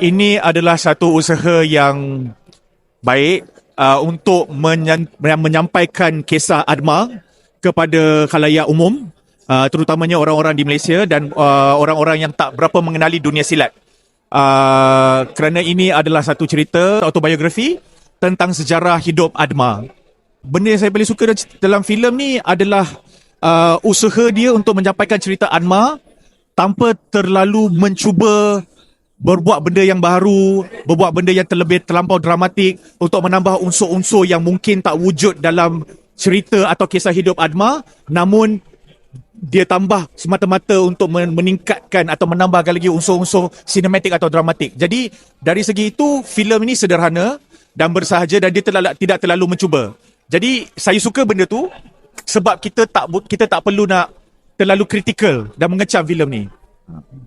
Ini adalah satu usaha yang baik uh, untuk menyan- menyampaikan kisah Adma kepada khalayak umum uh, terutamanya orang-orang di Malaysia dan uh, orang-orang yang tak berapa mengenali dunia silat. Uh, kerana ini adalah satu cerita autobiografi tentang sejarah hidup Adma. Benda yang saya paling suka dalam filem ni adalah uh, usaha dia untuk menyampaikan cerita Adma tanpa terlalu mencuba berbuat benda yang baru, berbuat benda yang terlebih terlampau dramatik untuk menambah unsur-unsur yang mungkin tak wujud dalam cerita atau kisah hidup Adma namun dia tambah semata-mata untuk meningkatkan atau menambahkan lagi unsur-unsur sinematik atau dramatik. Jadi dari segi itu filem ini sederhana dan bersahaja dan dia terlalu, tidak terlalu mencuba. Jadi saya suka benda tu sebab kita tak kita tak perlu nak terlalu kritikal dan mengecam filem ni.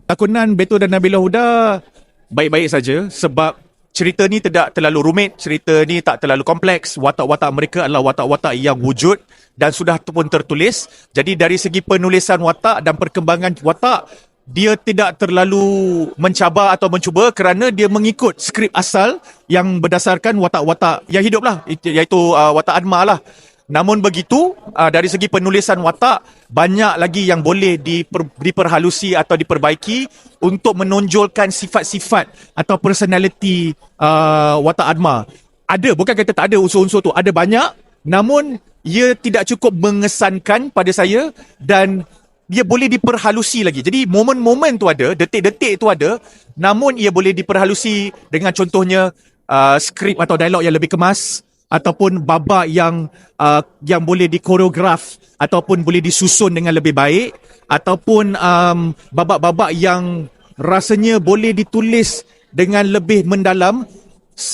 Takunan Beto dan Nabila Huda baik-baik saja sebab cerita ni tidak terlalu rumit, cerita ni tak terlalu kompleks, watak-watak mereka adalah watak-watak yang wujud dan sudah pun tertulis. Jadi dari segi penulisan watak dan perkembangan watak, dia tidak terlalu mencabar atau mencuba kerana dia mengikut skrip asal yang berdasarkan watak-watak yang hidup lah, iaitu uh, watak Adma lah. Namun begitu, uh, dari segi penulisan watak, banyak lagi yang boleh diper, diperhalusi atau diperbaiki untuk menonjolkan sifat-sifat atau personality uh, watak Adma. Ada, bukan kata tak ada unsur-unsur tu. Ada banyak, namun ia tidak cukup mengesankan pada saya dan dia boleh diperhalusi lagi. Jadi momen-momen tu ada, detik-detik tu ada, namun ia boleh diperhalusi dengan contohnya uh, skrip atau dialog yang lebih kemas, ataupun babak yang uh, yang boleh dikoreograf ataupun boleh disusun dengan lebih baik ataupun um, babak-babak yang rasanya boleh ditulis dengan lebih mendalam.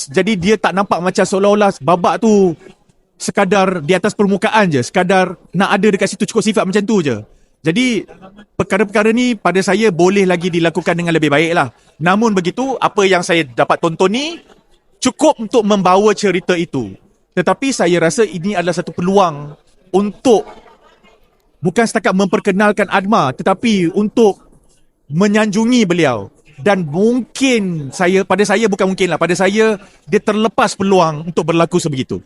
Jadi dia tak nampak macam seolah-olah babak tu sekadar di atas permukaan je sekadar nak ada dekat situ cukup sifat macam tu je. Jadi perkara-perkara ni pada saya boleh lagi dilakukan dengan lebih baik lah namun begitu apa yang saya dapat tonton ni cukup untuk membawa cerita itu. Tetapi saya rasa ini adalah satu peluang untuk bukan setakat memperkenalkan Adma tetapi untuk menyanjungi beliau dan mungkin saya pada saya bukan mungkin lah pada saya dia terlepas peluang untuk berlaku sebegitu.